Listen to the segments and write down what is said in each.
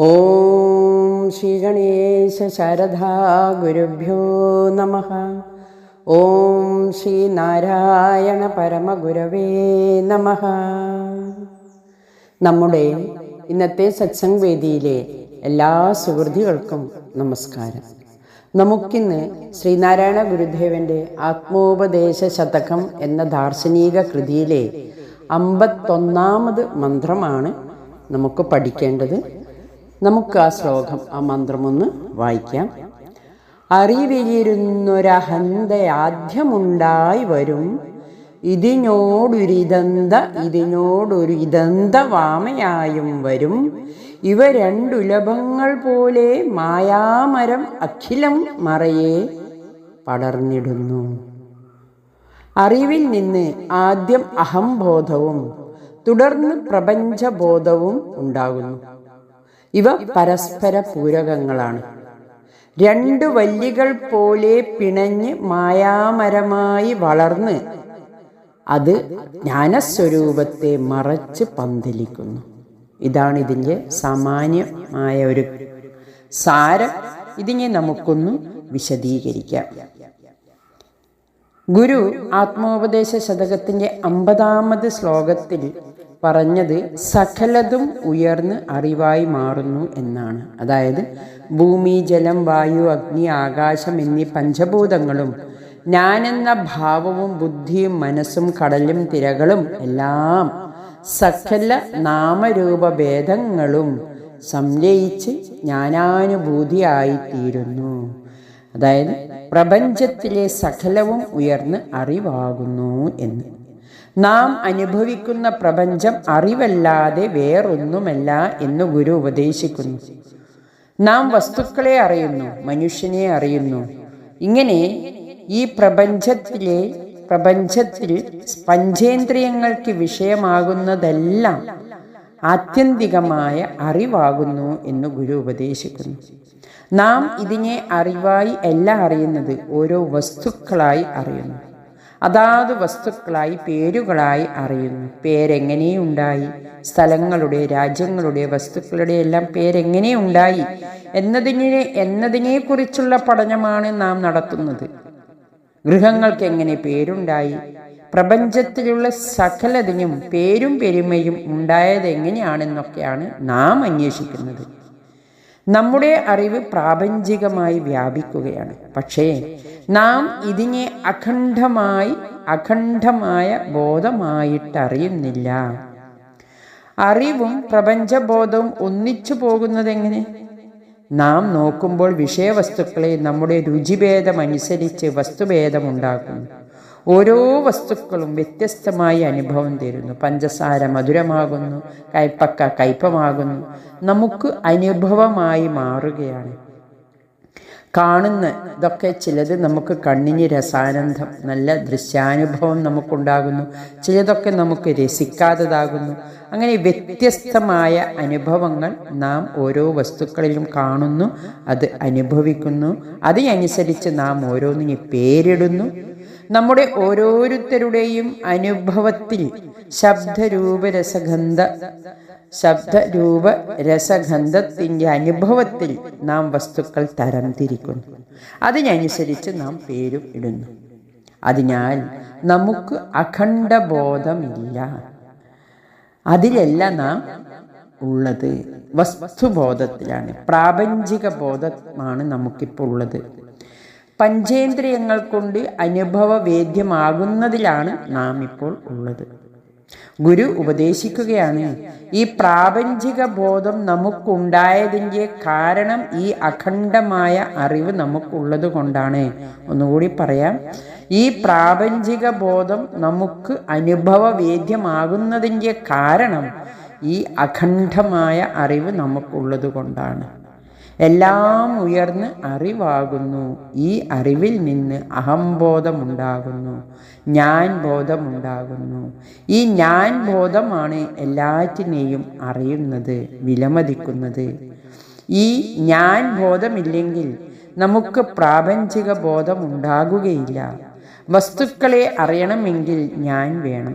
ഓം ശ്രീ ഗണേശ ശാരദാ ഗുരുഭ്യോ നമ. ഓം ശ്രീ നാരായണ പരമഗുരവേ നമ. നമ്മുടെ ഇന്നത്തെ സത്സംഗ് വേദിയിലെ എല്ലാ സുഹൃതികൾക്കും നമസ്കാരം. നമുക്കിന്ന് ശ്രീനാരായണ ഗുരുദേവന്റെ ആത്മോപദേശ ശതകം എന്ന ദാർശനിക കൃതിയിലെ അമ്പത്തൊന്നാമത് മന്ത്രമാണ് നമുക്ക് പഠിക്കേണ്ടത്. നമുക്ക് ആ ശ്ലോകം ആ മന്ത്രമൊന്ന് വായിക്കാം. അറിവിലിരുന്നൊരഹന്തയാദ്യമുണ്ടായി വരും. ഇതിനോടൊരിതന്ത ഇതിനോടൊരു ഇതന്ത വാമയായും വരും. ഇവ രണ്ടുലഭങ്ങൾ പോലെ മായാമരം അഖിലം മറയെ പടർന്നിടുന്നു. അറിവിൽ നിന്ന് ആദ്യം അഹംബോധവും തുടർന്ന് പ്രപഞ്ചബോധവും ഉണ്ടാകുന്നു. ഇവ പരസ്പര പൂരകങ്ങളാണ്. രണ്ട് വല്ലികൾ പോലെ പിണഞ്ഞ് മായാമരമായി വളർന്ന് അത് ജ്ഞാനസ്വരൂപത്തെ മറച്ച് പന്തലിക്കുന്നു. ഇതാണ് ഇതിന്റെ സാമാന്യമായ ഒരു സാരം. ഇതിനെ നമുക്കൊന്ന് വിശദീകരിക്കാം. ഗുരു ആത്മോപദേശ ശതകത്തിന്റെ അമ്പതാമത് ശ്ലോകത്തിൽ പറഞ്ഞത് സകലതും ഉയർന്ന് അറിവായി മാറുന്നു എന്നാണ്. അതായത് ഭൂമി ജലം വായു അഗ്നി ആകാശം എന്നീ പഞ്ചഭൂതങ്ങളും ഞാനെന്ന ഭാവവും ബുദ്ധിയും മനസ്സും കടലും തിരകളും എല്ലാം സകല നാമരൂപ ഭേദങ്ങളും സംലയിച്ച് ജ്ഞാനാനുഭൂതിയായിത്തീരുന്നു. അതായത് പ്രപഞ്ചത്തിലെ സകലവും ഉയർന്ന് അറിവാകുന്നു എന്ന്. നാം അനുഭവിക്കുന്ന പ്രപഞ്ചം അറിവല്ലാതെ വേറൊന്നുമല്ല എന്ന് ഗുരു ഉപദേശിക്കുന്നു. നാം വസ്തുക്കളെ അറിയുന്നു മനുഷ്യനെ അറിയുന്നു. ഇങ്ങനെ ഈ പ്രപഞ്ചത്തിലെ പ്രപഞ്ചത്തിൽ പഞ്ചേന്ദ്രിയങ്ങൾക്ക് വിഷയമാകുന്നതെല്ലാം ആത്യന്തികമായ അറിവാകുന്നു എന്ന് ഗുരു ഉപദേശിക്കുന്നു. നാം ഇതിനെ അറിവായി അല്ല അറിയുന്നത് ഓരോ വസ്തുക്കളായി അറിയുന്നു. അതാത് വസ്തുക്കളായി പേരുകളായി അറിയുന്നു. പേരെങ്ങനെ ഉണ്ടായി സ്ഥലങ്ങളുടെ രാജ്യങ്ങളുടെ വസ്തുക്കളുടെ എല്ലാം പേരെങ്ങനെ ഉണ്ടായി എന്നതിനെ എന്നതിനെക്കുറിച്ചുള്ള പഠനമാണ് നാം നടത്തുന്നത്. ഗൃഹങ്ങൾക്ക് എങ്ങനെ പേരുണ്ടായി? പ്രപഞ്ചത്തിലുള്ള സകലതിനും പേരും പെരുമയും ഉണ്ടായത് എങ്ങനെയാണെന്നൊക്കെയാണ് നാം അന്വേഷിക്കുന്നത്. നമ്മുടെ അറിവ് പ്രാപഞ്ചികമായി വ്യാപിക്കുകയാണ്. പക്ഷേ നാം ഇതിനെ അഖണ്ഡമായി അഖണ്ഡമായ ബോധമായിട്ടറിയുന്നില്ല. അറിവും പ്രപഞ്ചബോധവും ഒന്നിച്ചു പോകുന്നതെങ്ങനെ? നാം നോക്കുമ്പോൾ വിഷയവസ്തുക്കളെ നമ്മുടെ രുചിഭേദമനുസരിച്ച് വസ്തുഭേദമുണ്ടാക്കുന്നു. ഓരോ വസ്തുക്കളും വ്യത്യസ്തമായ അനുഭവം തരുന്നു. പഞ്ചസാര മധുരമാകുന്നു കൈപ്പക്ക കയ്പമാകുന്നു നമുക്ക് അനുഭവമായി മാറുകയാണ്. കാണുന്ന ഇതൊക്കെ ചിലത് നമുക്ക് കണ്ണിന് രസാനന്ദം നല്ല ദൃശ്യാനുഭവം നമുക്കുണ്ടാകുന്നു. ചിലതൊക്കെ നമുക്ക് രസിക്കാത്തതാകുന്നു. അങ്ങനെ വ്യത്യസ്തമായ അനുഭവങ്ങൾ നാം ഓരോ വസ്തുക്കളിലും കാണുന്നു അത് അനുഭവിക്കുന്നു. അതിനനുസരിച്ച് നാം ഓരോന്നിനെ പേരിടുന്നു. നമ്മുടെ ഓരോരുത്തരുടെയും അനുഭവത്തിൽ ശബ്ദരൂപരസഗന്ധ ശബ്ദരൂപ രസഗന്ധത്തിന്റെ അനുഭവത്തിൽ നാം വസ്തുക്കൾ തരംതിരിക്കുന്നു. അതിനനുസരിച്ച് നാം പേരും ഇടുന്നു. അതിനാൽ നമുക്ക് അഖണ്ഡ ബോധമില്ല അതിലല്ല നാം ഉള്ളത്. വസ്തുബോധത്തിലാണ്. പ്രാപഞ്ചിക ബോധമാണ് നമുക്കിപ്പോൾ ഉള്ളത്. പഞ്ചേന്ദ്രിയങ്ങൾ കൊണ്ട് അനുഭവവേദ്യമാകുന്നതിലാണ് നാം ഇപ്പോൾ ഉള്ളത്. ഗുരു ഉപദേശിക്കുകയാണ് ഈ പ്രാപഞ്ചിക ബോധം നമുക്കുണ്ടായതിന്റെ കാരണം ഈ അഖണ്ഡമായ അറിവ് നമുക്കുള്ളത് കൊണ്ടാണ്. ഒന്നുകൂടി പറയാം ഈ പ്രാപഞ്ചിക ബോധം നമുക്ക് അനുഭവവേദ്യമാകുന്നതിന്റെ കാരണം ഈ അഖണ്ഡമായ അറിവ് നമുക്കുള്ളത് കൊണ്ടാണ്. എല്ലാം ഉയർന്ന് അറിവാകുന്നു. ഈ അറിവിൽ നിന്ന് അഹംബോധമുണ്ടാകുന്നു. ഞാൻ ബോധമുണ്ടാകുന്നു. ഈ ഞാൻ ബോധമാണ് എല്ലാറ്റിനെയും അറിയുന്നത് വിലമതിക്കുന്നത്. ഈ ഞാൻ ബോധമില്ലെങ്കിൽ നമുക്ക് പ്രാപഞ്ചിക ബോധം ഉണ്ടാകുകയില്ല. വസ്തുക്കളെ അറിയണമെങ്കിൽ ഞാൻ വേണം.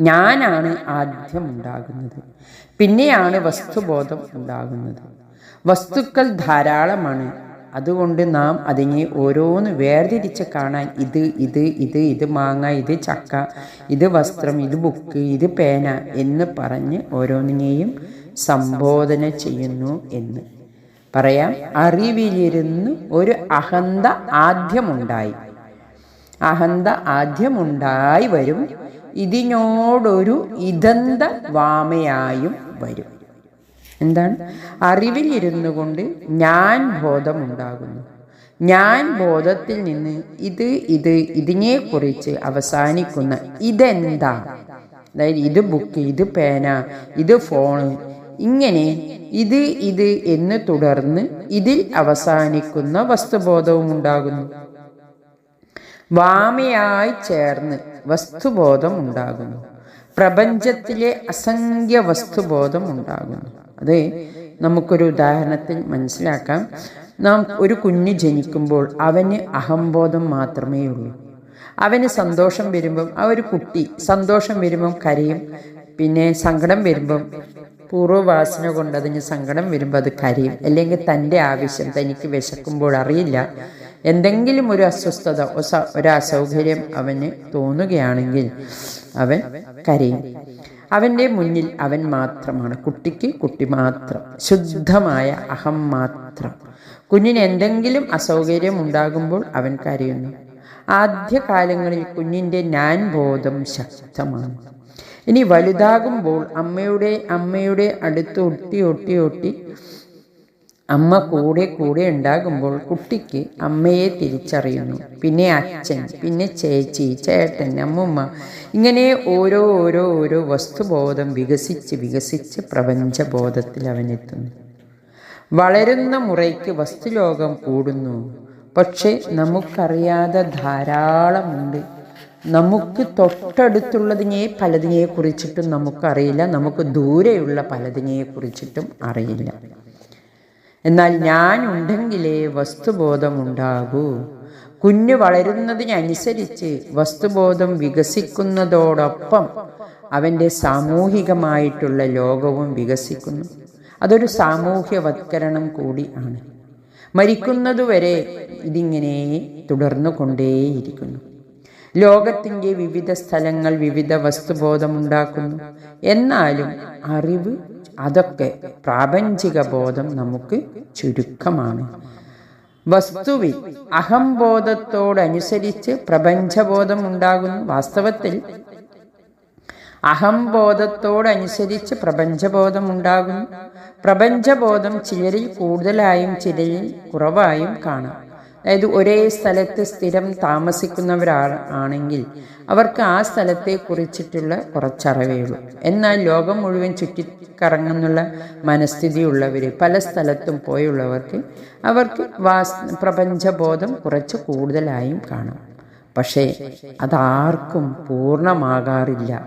ഞാനാണ് ആദ്യം ഉണ്ടാകുന്നത്. പിന്നെയാണ് വസ്തുബോധം ഉണ്ടാകുന്നത്. വസ്തുക്കൾ ധാരാളമാണ്. അതുകൊണ്ട് നാം അതിനെ ഓരോന്ന് വേർതിരിച്ച് കാണാൻ ഇത് ഇത് ഇത് ഇത് മാങ്ങ ഇത് ചക്ക ഇത് വസ്ത്രം ഇത് ബുക്ക് ഇത് പേന എന്ന് പറഞ്ഞ് ഓരോന്നിനെയും സംബോധന ചെയ്യുന്നു എന്ന്. പറയാം അറിവിലിരുന്ന് ഒരു അഹന്ത ആദ്യമുണ്ടായി. അഹന്ത ആദ്യമുണ്ടായി വരും. ഇതിനോടൊരു ഇതന്ത വാമയായും വരും. എന്താണ്? അറിവിൽ ഇരുന്നു കൊണ്ട് ഞാൻ ബോധമുണ്ടാകുന്നു. ഞാൻ ബോധത്തിൽ നിന്ന് ഇത് ഇത് ഇതിനെക്കുറിച്ച് അവസാനിക്കുന്ന ഇതെന്താ? അതായത് ഇത് ബുക്ക് ഇത് പേന ഇത് ഫോണ് ഇങ്ങനെ ഇത് ഇത് എന്ന് തുടർന്ന് ഇതിൽ അവസാനിക്കുന്ന വസ്തുബോധവും ഉണ്ടാകുന്നു. വാമയായി ചേർന്ന് വസ്തുബോധം ഉണ്ടാകുന്നു. പ്രപഞ്ചത്തിലെ അസംഖ്യ വസ്തുബോധം ഉണ്ടാകുന്നു. അതെ നമുക്കൊരു ഉദാഹരണത്തിൽ മനസ്സിലാക്കാം. നാം ഒരു കുഞ്ഞ് ജനിക്കുമ്പോൾ അവന് അഹംബോധം മാത്രമേ ഉള്ളൂ. അവന് സന്തോഷം വരുമ്പം ആ ഒരു കുട്ടി സന്തോഷം വരുമ്പം കരയും. പിന്നെ സങ്കടം വരുമ്പം പൂർവവാസന കൊണ്ട് അതിന് സങ്കടം വരുമ്പോൾ അത് കരയും. അല്ലെങ്കിൽ തന്റെ ആവശ്യം തനിക്ക് വിശക്കുമ്പോൾ അറിയില്ല. എന്തെങ്കിലും ഒരു അസ്വസ്ഥത ഒരു അസൗകര്യം അവന് തോന്നുകയാണെങ്കിൽ അവൻ കരയും. അവന്റെ മുന്നിൽ അവൻ മാത്രമാണ്. കുട്ടിക്ക് കുട്ടി മാത്രം. ശുദ്ധമായ അഹം മാത്രം. കുഞ്ഞിന് എന്തെങ്കിലും അസൗകര്യം ഉണ്ടാകുമ്പോൾ അവൻ കരയുന്നു. ആദ്യകാലങ്ങളിൽ കുഞ്ഞിന്റെ ഞാൻ ബോധം ശക്തമാണ്. ഇനി വലുതാകുമ്പോൾ അമ്മയുടെ അമ്മയുടെ അടുത്ത് ഒട്ടി ഒട്ടി ഒട്ടി അമ്മ കൂടെ കൂടെ ഉണ്ടാകുമ്പോൾ കുട്ടിക്ക് അമ്മയെ തിരിച്ചറിയുന്നു. പിന്നെ അച്ഛൻ പിന്നെ ചേച്ചി ചേട്ടൻ അമ്മുമ്മ. ഇങ്ങനെ ഓരോ ഓരോ ഓരോ വസ്തുബോധം വികസിച്ച് വികസിച്ച് പ്രപഞ്ചബോധത്തിൽ അവനെത്തുന്നു. വളരുന്ന മുറയ്ക്ക് വസ്തുലോകം കൂടുന്നു. പക്ഷെ നമുക്കറിയാതെ ധാരാളമുണ്ട്. നമുക്ക് തൊട്ടടുത്തുള്ളതിനെ പലതിനെ കുറിച്ചിട്ടും നമുക്കറിയില്ല. നമുക്ക് ദൂരെയുള്ള പലതിനെ കുറിച്ചിട്ടും അറിയില്ല. എന്നാൽ ഞാൻ ഉണ്ടെങ്കിലേ വസ്തുബോധമുണ്ടാകൂ. കുഞ്ഞു വളരുന്നതിനനുസരിച്ച് വസ്തുബോധം വികസിക്കുന്നതോടൊപ്പം അവന്റെ സാമൂഹികമായിട്ടുള്ള ലോകവും വികസിക്കുന്നു. അതൊരു സാമൂഹ്യവത്കരണം കൂടി ആണ്. മരിക്കുന്നതുവരെ ഇതിങ്ങനെ തുടർന്നു കൊണ്ടേയിരിക്കുന്നു ലോകത്തിന്റെ വിവിധ സ്ഥലങ്ങൾ വിവിധ വസ്തുബോധമുണ്ടാക്കുന്നു. എന്നാലും അറിവ് അതൊക്കെ പ്രാപഞ്ചിക ബോധം നമുക്ക് ചുരുക്കമാണ്. വസ്തുവിൽ അഹംബോധത്തോടനുസരിച്ച് പ്രപഞ്ചബോധം ഉണ്ടാകുന്നു. വാസ്തവത്തിൽ അഹംബോധത്തോടനുസരിച്ച് പ്രപഞ്ചബോധം ഉണ്ടാകുന്നു. പ്രപഞ്ചബോധം ചിലരിൽ കൂടുതലായും ചിലരിൽ കുറവായും കാണാം. അതായത് ഒരേ സ്ഥലത്ത് സ്ഥിരം താമസിക്കുന്നവരാണ് ആണെങ്കിൽ അവർക്ക് ആ സ്ഥലത്തെ കുറിച്ചിട്ടുള്ള കുറച്ചറിവേ ഉള്ളൂ എന്നാൽ ലോകം മുഴുവൻ ചുറ്റിക്കറങ്ങുന്നുള്ള മനസ്ഥിതിയുള്ളവർ പല സ്ഥലത്തും പോയുള്ളവർക്ക് അവർക്ക് വാസ് പ്രപഞ്ചബോധം കുറച്ച് കൂടുതലായും കാണും. പക്ഷേ അതാർക്കും പൂർണമാകാറില്ല.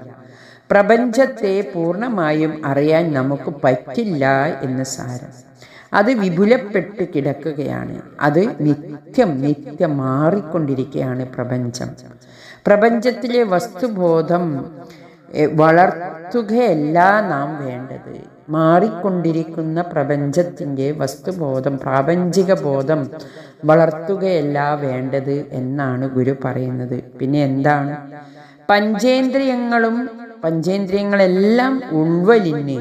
പ്രപഞ്ചത്തെ പൂർണമായും അറിയാൻ നമുക്ക് പറ്റില്ല എന്ന് സാരം. അത് വിപുലപ്പെട്ട് കിടക്കുകയാണ്. അത് നിത്യം നിത്യം മാറിക്കൊണ്ടിരിക്കുകയാണ് പ്രപഞ്ചം. പ്രപഞ്ചത്തിലെ വസ്തുബോധം വളർത്തുകയല്ല നാം വേണ്ടത്. മാറിക്കൊണ്ടിരിക്കുന്ന പ്രപഞ്ചത്തിന്റെ വസ്തുബോധം പ്രാപഞ്ചിക ബോധം വളർത്തുകയല്ല വേണ്ടത് എന്നാണ് ഗുരു പറയുന്നത്. പിന്നെ എന്താണ്? പഞ്ചേന്ദ്രിയങ്ങളും പഞ്ചേന്ദ്രിയങ്ങളെല്ലാം ഉൾവലിന്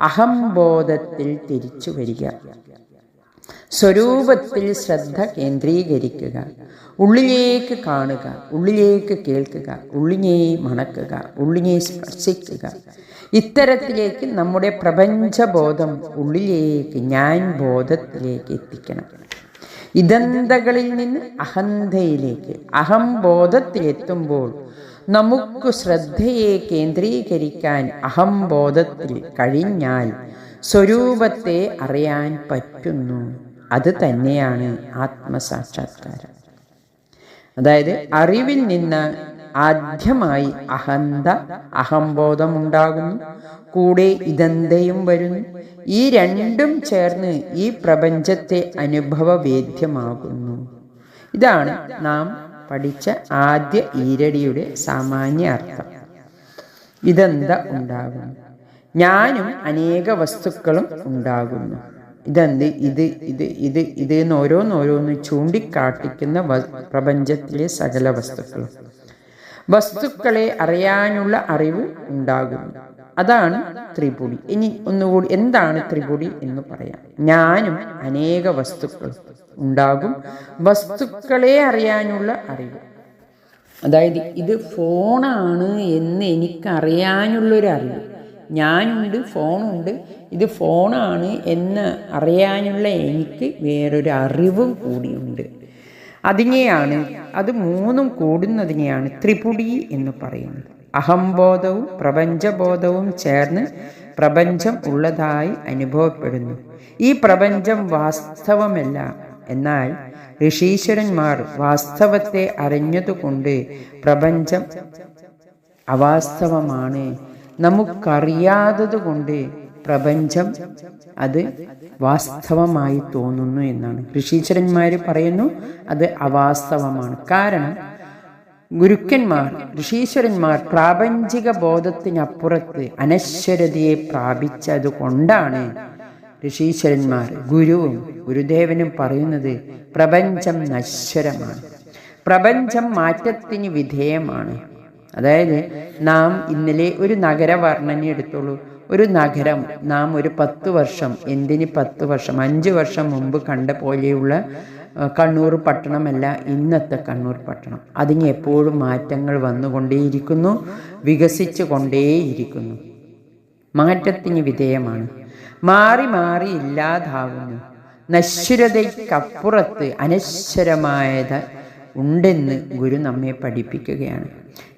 അഹംബോധത്തിൽ തിരിച്ചു വരിക. സ്വരൂപത്തിൽ ശ്രദ്ധ കേന്ദ്രീകരിക്കുക. ഉള്ളിലേക്ക് കാണുക ഉള്ളിലേക്ക് കേൾക്കുക ഉള്ളിനെ മണക്കുക ഉള്ളിനെ സ്പർശിക്കുക. ഇത്തരത്തിലേക്ക് നമ്മുടെ പ്രപഞ്ചബോധം ഉള്ളിലേക്ക് ഞാൻ ബോധത്തിലേക്ക് എത്തിക്കണം. ഇതന്തകളിൽ നിന്ന് അഹന്തയിലേക്ക് അഹംബോധത്തിലെത്തുമ്പോൾ നമുക്ക് ശ്രദ്ധയെ കേന്ദ്രീകരിക്കാൻ അഹംബോധത്തിൽ കഴിഞ്ഞാൽ സ്വരൂപത്തെ അറിയാൻ പറ്റുന്നു. അത് തന്നെയാണ് ആത്മസാക്ഷാത്കാരം. അതായത് അറിവിൽ നിന്ന് ആദ്യമായി അഹന്ത അഹംബോധമുണ്ടാകുന്നു കൂടെ ഇതന്തയും വരുന്നു? ഈ രണ്ടും ചേർന്ന് ഈ പ്രപഞ്ചത്തെ അനുഭവവേദ്യമാകുന്നു. ഇതാണ് നാം പഠിച്ച ആദ്യ ഈരടിയുടെ സാമാന്യ അർത്ഥം. ഇതെന്താ ഉണ്ടാകുന്നു? ഞാനും അനേക വസ്തുക്കളും ഉണ്ടാകുന്നു. ഇതെന്ത്? ഇത് ഇത് ഇത് ഇത് എന്ന് ഓരോന്നോരോന്ന് ചൂണ്ടിക്കാട്ടിക്കുന്ന പ്രപഞ്ചത്തിലെ സകല വസ്തുക്കളും. വസ്തുക്കളെ അറിയാനുള്ള അറിവ് ഉണ്ടാകുന്നു. അതാണ് ത്രിപുടി. ഇനി ഒന്നുകൂടി എന്താണ് ത്രിപുടി എന്ന് പറയാം. ഞാനും അനേക വസ്തുക്കൾ ഉണ്ടാകും വസ്തുക്കളെ അറിയാനുള്ള അറിവ്. അതായത് ഇത് ഫോണാണ് എന്ന് എനിക്കറിയാനുള്ളൊരു അറിവ്. ഞാനുണ്ട് ഫോണുണ്ട്. ഇത് ഫോണാണ് എന്ന് അറിയാനുള്ള എനിക്ക് വേറൊരു അറിവും കൂടിയുണ്ട്. അതിനെയാണ് അത് മൂന്നും കൂടുന്നതിനെയാണ് ത്രിപുടി എന്ന് പറയുന്നത്. അഹംബോധവും പ്രപഞ്ചബോധവും ചേർന്ന് പ്രപഞ്ചം ഉള്ളതായി അനുഭവപ്പെടുന്നു. ഈ പ്രപഞ്ചം വാസ്തവമല്ല. എന്നാൽ ഋഷീശ്വരന്മാർ വാസ്തവത്തെ അറിഞ്ഞതുകൊണ്ട് പ്രപഞ്ചം അവാസ്തവമാണ്. നമുക്കറിയാത്തത് കൊണ്ട് പ്രപഞ്ചം അത് വാസ്തവമായി തോന്നുന്നു എന്നാണ്. ഋഷീശ്വരന്മാർ പറയുന്നു അത് അവാസ്തവമാണ്. കാരണം ഗുരുക്കന്മാർ ഋഷീശ്വരന്മാർ പ്രാപഞ്ചിക ബോധത്തിനപ്പുറത്ത് അനശ്വരതയെ പ്രാപിച്ചത് കൊണ്ടാണ്. ഋഷീശ്വരന്മാർ ഗുരുവും ഗുരുദേവനും പറയുന്നത് പ്രപഞ്ചം നശ്വരമാണ്. പ്രപഞ്ചം മാറ്റത്തിന് വിധേയമാണ്. അതായത് നാം ഇന്നലെ ഒരു നഗര വർണന എടുത്തോളൂ ഒരു നഗരം നാം ഒരു പത്ത് വർഷം എന്തിന് പത്ത് വർഷം അഞ്ച് വർഷം മുമ്പ് കണ്ട പോലെയുള്ള കണ്ണൂർ പട്ടണമല്ല ഇന്നത്തെ കണ്ണൂർ പട്ടണം. അതിന് എപ്പോഴും മാറ്റങ്ങൾ വന്നുകൊണ്ടേയിരിക്കുന്നു വികസിച്ചു കൊണ്ടേയിരിക്കുന്നു മാറ്റത്തിന് വിധേയമാണ്. മാറി മാറി ഇല്ലാതാവുന്നു. നശ്വരതയ്ക്കപ്പുറത്ത് അനശ്വരമായത് ഉണ്ടെന്ന് ഗുരു നമ്മെ പഠിപ്പിക്കുകയാണ്.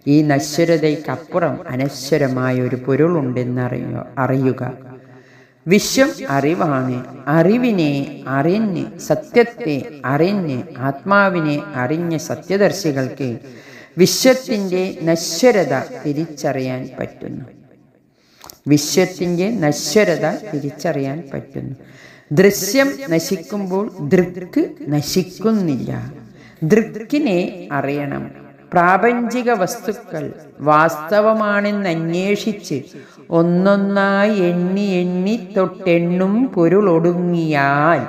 ഈ നശ്വരതയ്ക്കപ്പുറം അനശ്വരമായ ഒരു പൊരുളുണ്ടെന്ന് അറിയുക അറിയുക. വിശ്വം അറിവാണ് അറിവിനെ അറിഞ്ഞ് സത്യത്തെ അറിഞ്ഞ് ആത്മാവിനെ അറിഞ്ഞ സത്യദർശികൾക്ക് വിശ്വത്തിന്റെ നശ്വരത തിരിച്ചറിയാൻ പറ്റുന്നു. വിശ്വത്തിന്റെ നശ്വരത തിരിച്ചറിയാൻ പറ്റുന്നു. ദൃശ്യം നശിക്കുമ്പോൾ ദൃക്ക് നശിക്കുന്നില്ല. ദൃക്കിനെ അറിയണം. പ്രാപഞ്ചിക വസ്തുക്കൾ വാസ്തവമാണെന്ന് അന്വേഷിച്ച് ഒന്നൊന്നായി എണ്ണി എണ്ണി തൊട്ടെണ്ണും പൊരുളൊടുങ്ങിയാൽ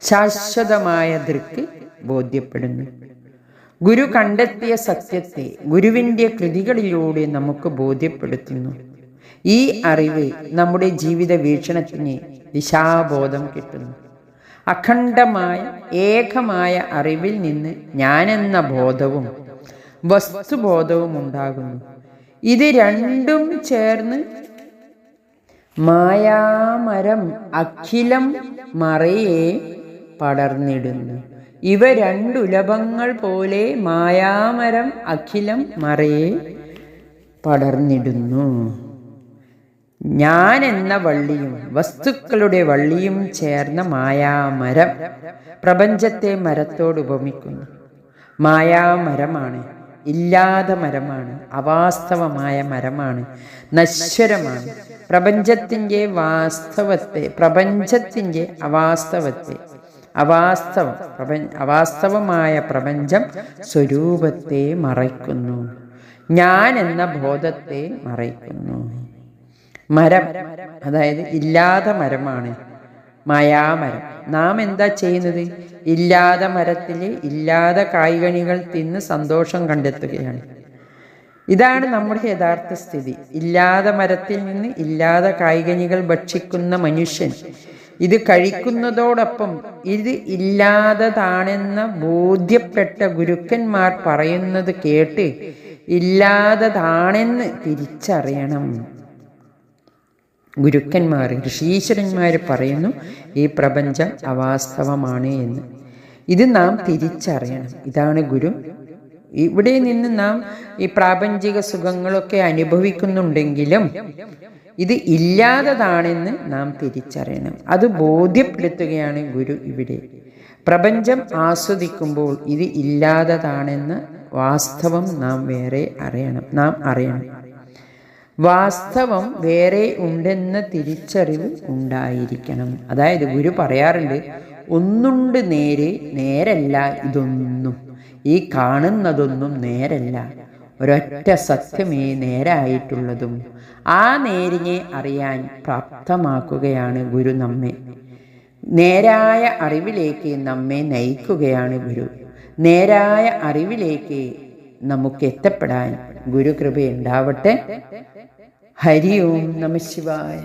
ശാശ്വതമായ ദൃക്ക് ബോധ്യപ്പെടുന്നു. ഗുരു കണ്ടെത്തിയ സത്യത്തെ ഗുരുവിന്റെ കൃതികളിലൂടെ നമുക്ക് ബോധ്യപ്പെടുത്തുന്നു. ഈ അറിവ് നമ്മുടെ ജീവിത വീക്ഷണത്തിന് ദിശാബോധം കിട്ടുന്നു. അഖണ്ഡമായ ഏകമായ അറിവിൽ നിന്ന് ഞാനെന്ന ബോധവും വസ്തുബോധവും ഉണ്ടാകുന്നു. ഇത് രണ്ടും ചേർന്ന് മായാമരം അഖിലം മറയെ പടർന്നിടുന്നു. ഇവ രണ്ടുലഭങ്ങൾ പോലെ മായാമരം അഖിലം മറയെ പടർന്നിടുന്നു. ഞാൻ എന്ന വള്ളിയും വസ്തുക്കളുടെ വള്ളിയും ചേർന്ന മായാമരം പ്രപഞ്ചത്തെ മരത്തോട് ഉപമിക്കുന്നു. മായാമരമാണ് ഇല്ലാതെ മരമാണ് അവാസ്തവമായ മരമാണ് നശ്വരമാണ്. പ്രപഞ്ചത്തിന്റെ വാസ്തവത്തെ പ്രപഞ്ചത്തിന്റെ അവാസ്തവത്തെ അവാസ്തവം പ്രപഞ്ച അവാസ്തവമായ പ്രപഞ്ചം സ്വരൂപത്തെ മറയ്ക്കുന്നു. ഞാൻ എന്ന ബോധത്തെ മറയ്ക്കുന്നു. മരം അതായത് ഇല്ലാത്ത മരമാണ്. മായാമരം. നാം എന്താ ചെയ്യുന്നത്? ഇല്ലാതെ മരത്തിൽ ഇല്ലാതെ കായ്കണികൾ തിന്ന് സന്തോഷം കണ്ടെത്തുകയാണ്. ഇതാണ് നമ്മുടെ യഥാർത്ഥ സ്ഥിതി. ഇല്ലാതെ മരത്തിൽ നിന്ന് ഇല്ലാതെ കായ്കനികൾ ഭക്ഷിക്കുന്ന മനുഷ്യൻ. ഇത് കഴിക്കുന്നതോടൊപ്പം ഇത് ഇല്ലാത്തതാണെന്ന ബോധ്യപ്പെട്ട ഗുരുക്കന്മാർ പറയുന്നത് കേട്ട് ഇല്ലാത്തതാണെന്ന് തിരിച്ചറിയണം. ഗുരുക്കന്മാർ ഋഷീശ്വരന്മാർ പറയുന്നു ഈ പ്രപഞ്ചം അവാസ്തവമാണ് എന്ന്. ഇത് നാം തിരിച്ചറിയണം. ഇതാണ് ഗുരു. ഇവിടെ നിന്ന് നാം ഈ പ്രാപഞ്ചിക സുഖങ്ങളൊക്കെ അനുഭവിക്കുന്നുണ്ടെങ്കിലും ഇത് ഇല്ലാത്തതാണെന്ന് നാം തിരിച്ചറിയണം. അത് ബോധ്യപ്പെടുത്തുകയാണ് ഗുരു ഇവിടെ. പ്രപഞ്ചം ആസ്വദിക്കുമ്പോൾ ഇത് ഇല്ലാത്തതാണെന്ന് വാസ്തവം നാം വേറെ അറിയണം. നാം അറിയണം. വാസ്തവം വേറെ ഉണ്ടെന്ന തിരിച്ചറിവ് ഉണ്ടായിരിക്കണം. അതായത് ഗുരു പറയാറുണ്ട് ഒന്നുണ്ട് നേര് നേരല്ല ഇതൊന്നും. ഈ കാണുന്നതൊന്നും നേരല്ല. ഒരൊറ്റ സത്യമേ നേരായിട്ടുള്ളതും. ആ നേരിനെ അറിയാൻ പ്രാപ്തമാക്കുകയാണ് ഗുരു നമ്മെ. നേരായ അറിവിലേക്ക് നമ്മെ നയിക്കുകയാണ് ഗുരു. നേരായ അറിവിലേക്ക് നമുക്ക് എത്തപ്പെടാൻ ഗുരുകൃപ ഉണ്ടാവട്ടെ ഹരി ഓം നമ ശിവായ.